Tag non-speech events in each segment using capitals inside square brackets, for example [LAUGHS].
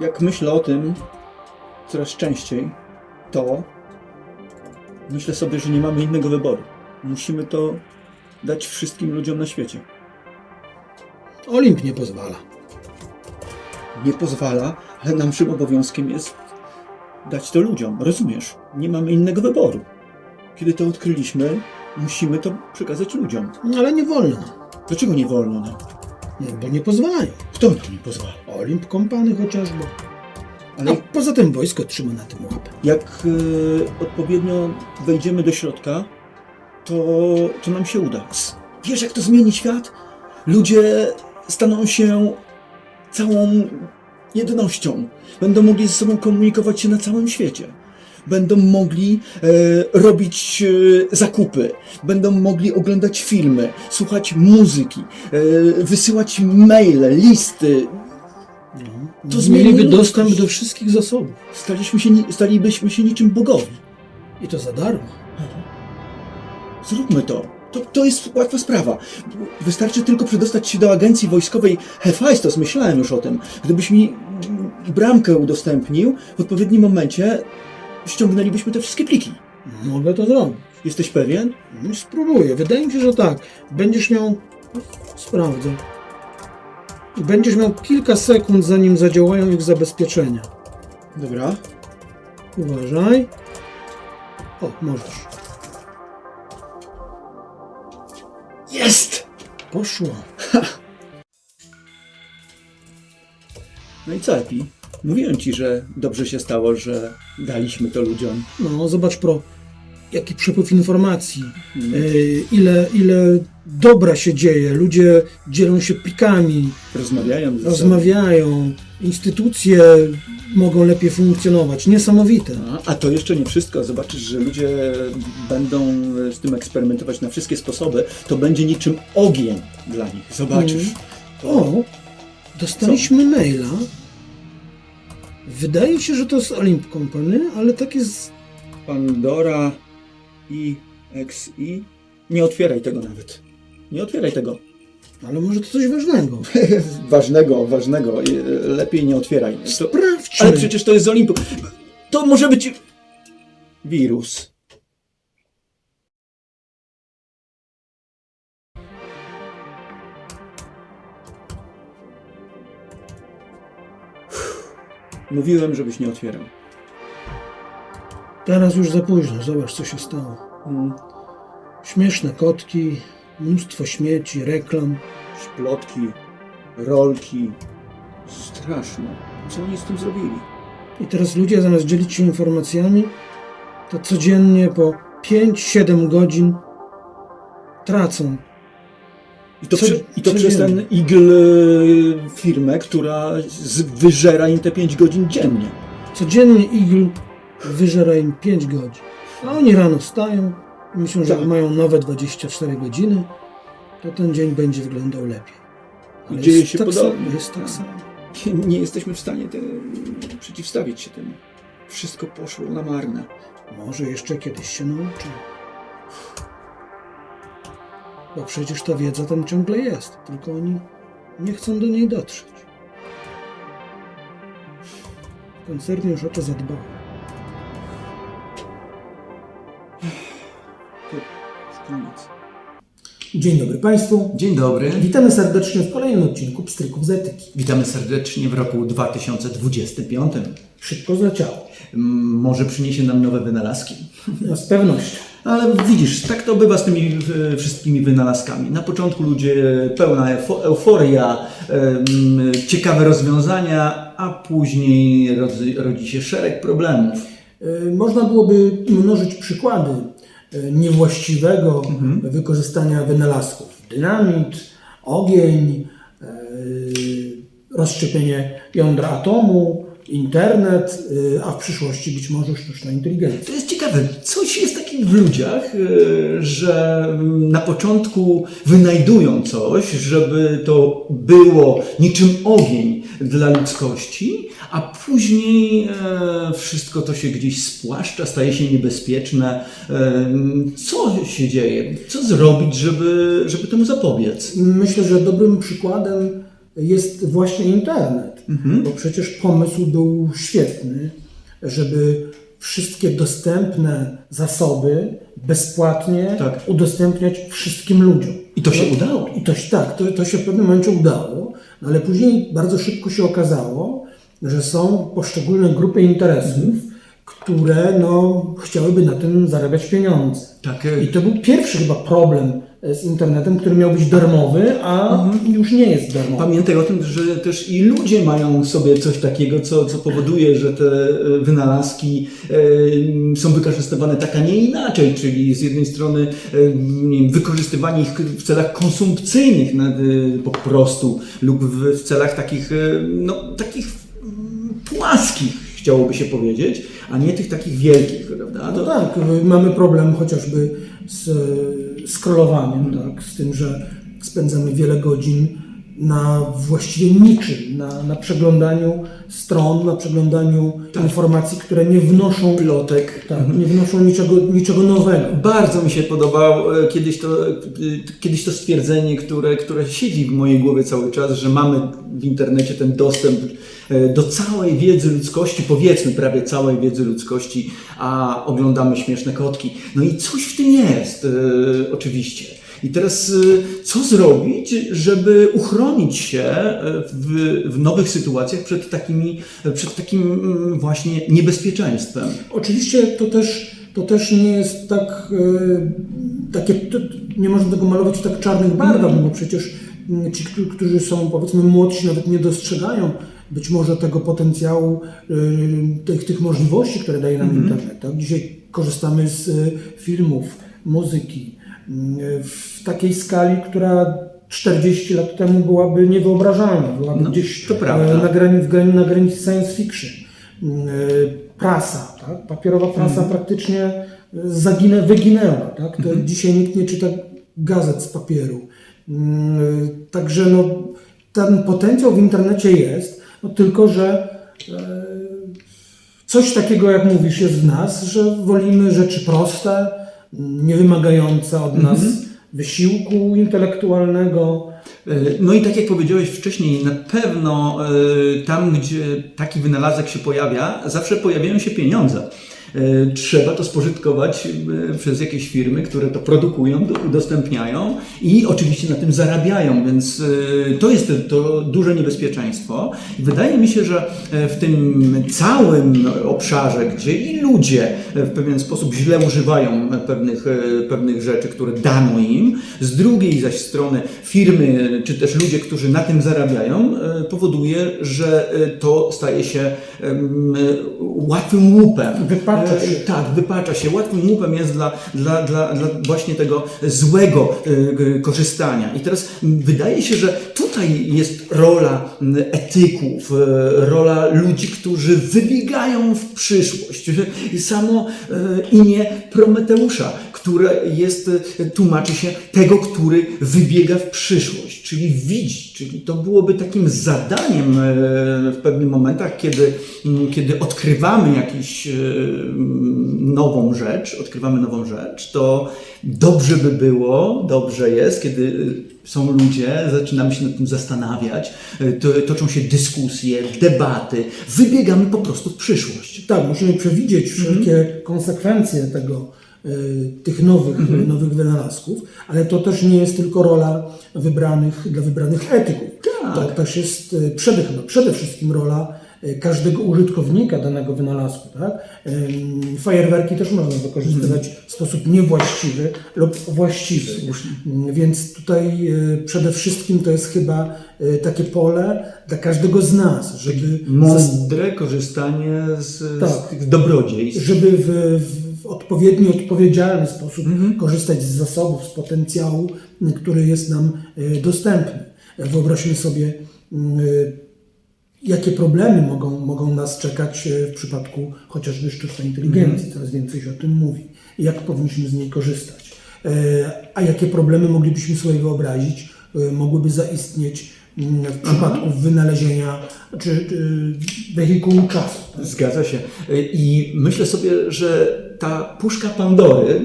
Jak myślę o tym coraz częściej, to myślę sobie, że nie mamy innego wyboru. Musimy to dać wszystkim ludziom na świecie. Olimp nie pozwala. Nie pozwala, ale naszym obowiązkiem jest dać to ludziom. Rozumiesz? Nie mamy innego wyboru. Kiedy to odkryliśmy, musimy to przekazać ludziom. Ale nie wolno. Dlaczego nie wolno nam? No, bo nie pozwalają. Kto nam nie pozwala? Olimp kompany chociażby. Ale No, poza tym wojsko trzyma na tym łapę. jak e, odpowiednio wejdziemy do środka, to, to nam się uda. Wiesz, jak to zmieni świat? Ludzie staną się całą jednością. Będą mogli ze sobą komunikować się na całym świecie. Będą mogli e, robić e, zakupy, będą mogli oglądać filmy, słuchać muzyki, e, wysyłać maile, listy. To Mieliby dostęp do wszystkich zasobów. Staliśmy się, ni- stalibyśmy się niczym bogowi. I to za darmo. Zróbmy to. To, to jest łatwa sprawa. Wystarczy tylko przedostać się do agencji wojskowej Hephaistos. Myślałem już o tym. Gdybyś mi mm, bramkę udostępnił, w odpowiednim momencie ściągnęlibyśmy te wszystkie pliki. Mogę to zrobić. Jesteś pewien? No, Spróbuję. Wydaje mi się, że tak. Będziesz miał... Sprawdzę. Będziesz miał kilka sekund, zanim zadziałają ich zabezpieczenia. Dobra. Uważaj. O, możesz. Jest! Poszło. No i co, Epi? Mówiłem ci, że dobrze się stało, że daliśmy to ludziom. No, zobacz pro, jaki przepływ informacji, y, ile, ile dobra się dzieje, ludzie dzielą się plikami, Rozmawiają ze rozmawiają, instytucje mogą lepiej funkcjonować. Niesamowite. A, a to jeszcze nie wszystko. Zobaczysz, że ludzie będą z tym eksperymentować na wszystkie sposoby. To będzie niczym ogień dla nich. Zobaczysz. Mm. O, dostaliśmy maila. Wydaje się, że to z Olymp Company, ale tak jest. Pandora i XI. Nie otwieraj tego nawet. Nie otwieraj tego. Ale może to coś ważnego. [LAUGHS] ważnego, ważnego. Lepiej nie otwieraj. To, Sprawdźmy. ale przecież to jest z Olimpu. To może być wirus. Mówiłem, żebyś nie otwierał. Teraz już za późno. Zobacz, co się stało. Mm, Śmieszne kotki, mnóstwo śmieci, reklam. Szplotki, rolki. Straszne. Co oni z tym zrobili? I teraz ludzie zamiast dzielić się informacjami, to codziennie po 5-7 godzin tracą. I to, Co- przy, i to przez ten Eagle y, firmę, która z, wyżera im te 5 godzin dziennie. Codziennie Eagle wyżera im 5 godzin. A oni rano wstają i myślą, że Tak. mają nowe 24 godziny, to ten dzień będzie wyglądał lepiej. Ale Dzieje jest się tak podobnie. Samo, jest tak Tak. samo. Nie, jesteśmy w stanie te, przeciwstawić się temu. Wszystko poszło na marne. Może jeszcze kiedyś się nauczą. Bo przecież ta wiedza tam ciągle jest, tylko oni nie chcą do niej dotrzeć. Koncerny już o to zadbał. Koniec. Dzień dobry Państwu. Dzień dobry. Witamy serdecznie w kolejnym odcinku Pstryków z Etyki. Witamy serdecznie w roku 2025. Szybko zleciało. Może przyniesie nam nowe wynalazki. No, z pewnością. Ale widzisz, tak to bywa z tymi e, wszystkimi wynalazkami. Na początku ludzie pełna eufo- euforia, em, ciekawe rozwiązania, a później rodzi, się szereg problemów. Można byłoby mnożyć przykłady niewłaściwego wykorzystania wynalazków. Dynamit, ogień, rozszczepienie jądra atomu, internet, y, a w przyszłości być może sztuczna inteligencja. To jest ciekawe, coś jest takiego w ludziach, e, że na początku wynajdują coś, żeby to było niczym ogień dla ludzkości, a później e, wszystko to się gdzieś spłaszcza, staje się niebezpieczne. Co się dzieje? Co zrobić, żeby, żeby temu zapobiec? Myślę, że dobrym przykładem jest właśnie internet. Bo przecież pomysł był świetny, żeby wszystkie dostępne zasoby bezpłatnie Tak. udostępniać wszystkim ludziom. I to się No, udało. I to, się- tak, to, to się w pewnym momencie udało, no ale później bardzo szybko się okazało, że są poszczególne grupy interesów, które no, chciałyby na tym zarabiać pieniądze. Tak, I to był pierwszy chyba problem z internetem, który miał być darmowy, a już nie jest darmowy. Pamiętaj o tym, że też i ludzie mają w sobie coś takiego, co, co powoduje, że te e, wynalazki e, są wykorzystywane tak, a nie inaczej, czyli z jednej strony e, nie wiem, wykorzystywanie ich w celach konsumpcyjnych po prostu lub w, celach takich, no, takich mm, płaskich, chciałoby się powiedzieć, a nie tych takich wielkich, prawda? No tak, mamy problem chociażby z scrollowaniem, tak, z tym, że spędzamy wiele godzin na właściwie niczym, na, na przeglądaniu stron, na przeglądaniu informacji, które nie wnoszą, plotek. tak, nie wnoszą niczego, niczego nowego. Bardzo mi się podobało e, kiedyś to, e, kiedyś to stwierdzenie, które, które siedzi w mojej głowie cały czas, że mamy w internecie ten dostęp e, do całej wiedzy ludzkości, powiedzmy prawie całej wiedzy ludzkości, a oglądamy śmieszne kotki. No i coś w tym jest, oczywiście. I teraz e, co zrobić, żeby uchronić się e, w, w nowych sytuacjach przed, takimi, przed takim mm, właśnie niebezpieczeństwem? Oczywiście to też, to też nie jest tak, e, takie, nie można tego malować w tak czarnych barwach, bo przecież mm, ci, którzy- są powiedzmy młodsi, nawet nie dostrzegają być może tego potencjału, e, tych, tych możliwości, które daje nam internet. Tak? Dzisiaj korzystamy z e, filmów, muzyki mm, w takiej skali, która 40 lat temu byłaby niewyobrażalna, byłaby No, gdzieś to prawda. e, na, grani, w grani, na granicy science fiction. E, Prasa, tak? papierowa prasa Mhm. praktycznie e, zaginę, wyginęła. Tak? To Mhm. Dzisiaj nikt nie czyta gazet z papieru. Mm, Także no, ten potencjał w internecie jest, no tylko że coś takiego, jak mówisz, jest w nas, że wolimy rzeczy proste, niewymagające od nas Mhm. wysiłku intelektualnego. E, No i tak jak powiedziałeś wcześniej, na pewno e, tam, gdzie taki wynalazek się pojawia, zawsze pojawiają się pieniądze. E, Trzeba to spożytkować e, przez jakieś firmy, które to produkują, do- udostępniają i oczywiście na tym zarabiają, więc e, to jest to duże niebezpieczeństwo. Wydaje mi się, że w tym całym obszarze, gdzie i ludzie w pewien sposób źle używają pewnych, pewnych rzeczy, które dano im, z drugiej zaś strony firmy, czy też ludzie, którzy na tym zarabiają, powoduje, że to staje się łatwym łupem. Wypacza się. Tak, wypacza się. Łatwym łupem jest dla, dla, dla, dla właśnie tego złego e, korzystania. I teraz wydaje się, że tutaj jest rola etyków, e, rola ludzi, którzy wybiegają w przyszłość. Samo e, imię Prometeusza, które jest, e, tłumaczy się tego, który wybiega w przyszłość, czyli widzi, czyli to byłoby takim zadaniem e, w pewnych momentach, kiedy, m, kiedy odkrywamy jakąś e, m, nową rzecz, odkrywamy nową rzecz, to dobrze by było, dobrze jest, kiedy są ludzie, zaczynamy się nad tym zastanawiać, to, toczą się dyskusje, debaty, wybiegamy po prostu w przyszłość. Tak, musimy przewidzieć wszelkie konsekwencje tego, tych nowych, nowych wynalazków, ale to też nie jest tylko rola wybranych, dla wybranych etyków. Tak. To też jest y, przede, chyba przede wszystkim rola y, każdego użytkownika danego wynalazku. Tak? Fajerwerki też można wykorzystywać w sposób niewłaściwy lub właściwy. Ym, Więc tutaj y, przede wszystkim to jest chyba y, takie pole dla każdego z nas, żeby Mądre korzystanie z, Tak. z tych dobrodziejstw. żeby w, w, w odpowiedni, odpowiedzialny sposób korzystać z zasobów, z potencjału, który jest nam e, dostępny. Wyobraźmy sobie, m, e, jakie problemy mogą, mogą nas czekać e, w przypadku chociażby sztucznej inteligencji. Coraz więcej się o tym mówi. Jak powinniśmy z niej korzystać. A jakie problemy moglibyśmy sobie wyobrazić, mogłyby zaistnieć m, w przypadku wynalezienia czy, czy wehikułu czasu. Zgadza się. I myślę sobie, że ta puszka Pandory,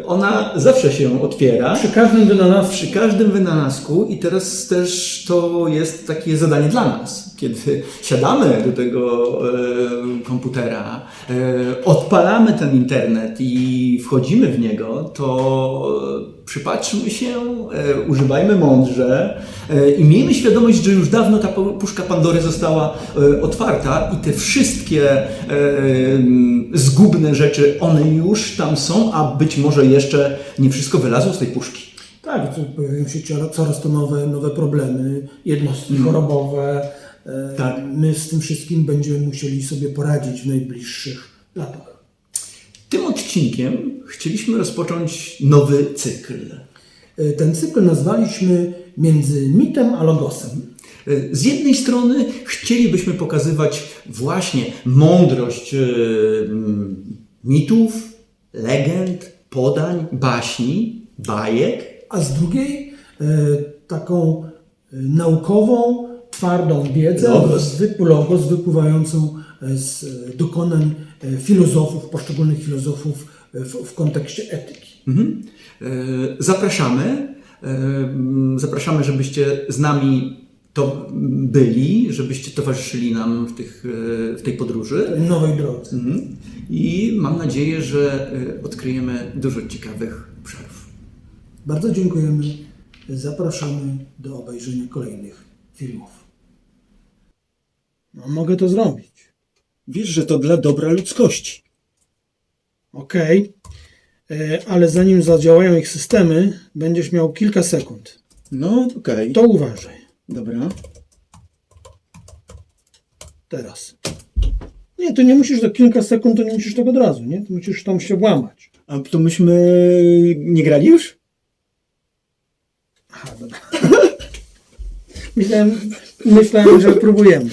e, ona zawsze się otwiera. Przy każdym wynalazku Przy każdym wynalazku i teraz też to jest takie zadanie dla nas. Kiedy siadamy do tego e, komputera, e, odpalamy ten internet i wchodzimy w niego, to przypatrzmy się, e, używajmy mądrze i miejmy świadomość, że już dawno ta pu- puszka Pandory została otwarta i te wszystkie e, mm, zgubne rzeczy, one już tam są, a być może jeszcze nie wszystko wylazło z tej puszki. Tak, pojawiają się coraz- to nowe, nowe problemy, jednostki chorobowe. E. Tak. My z tym wszystkim będziemy musieli sobie poradzić w najbliższych latach. Tym odcinkiem chcieliśmy rozpocząć nowy cykl. E, Ten cykl nazwaliśmy Między mitem a logosem. Z jednej strony chcielibyśmy pokazywać właśnie mądrość e, mitów, legend, podań, baśni, bajek, a z drugiej e, taką e, naukową, twardą wiedzę, Logos. zwykły logos wypływającą e, z e, dokonań e, filozofów, poszczególnych filozofów e, w, w kontekście etyki. Mhm. E, Zapraszamy. e, Zapraszamy, żebyście z nami to byli, żebyście towarzyszyli nam w, tych, e, w tej podróży. Nowej drodze. Mhm. I mam nadzieję, że e, odkryjemy dużo ciekawych obszarów. Bardzo dziękujemy. Zapraszamy do obejrzenia kolejnych filmów. No, mogę to zrobić. Wiesz, że to dla dobra ludzkości. Okej, E, ale zanim zadziałają ich systemy, będziesz miał kilka sekund. No, okej. To uważaj. Dobra. Teraz. Nie, to nie musisz za kilka sekund, to nie musisz tego od razu, nie? To musisz tam się włamać. A to myśmy nie grali już? Aha, dobra. [LAUGHS] myślałem, myślałem, że próbujemy.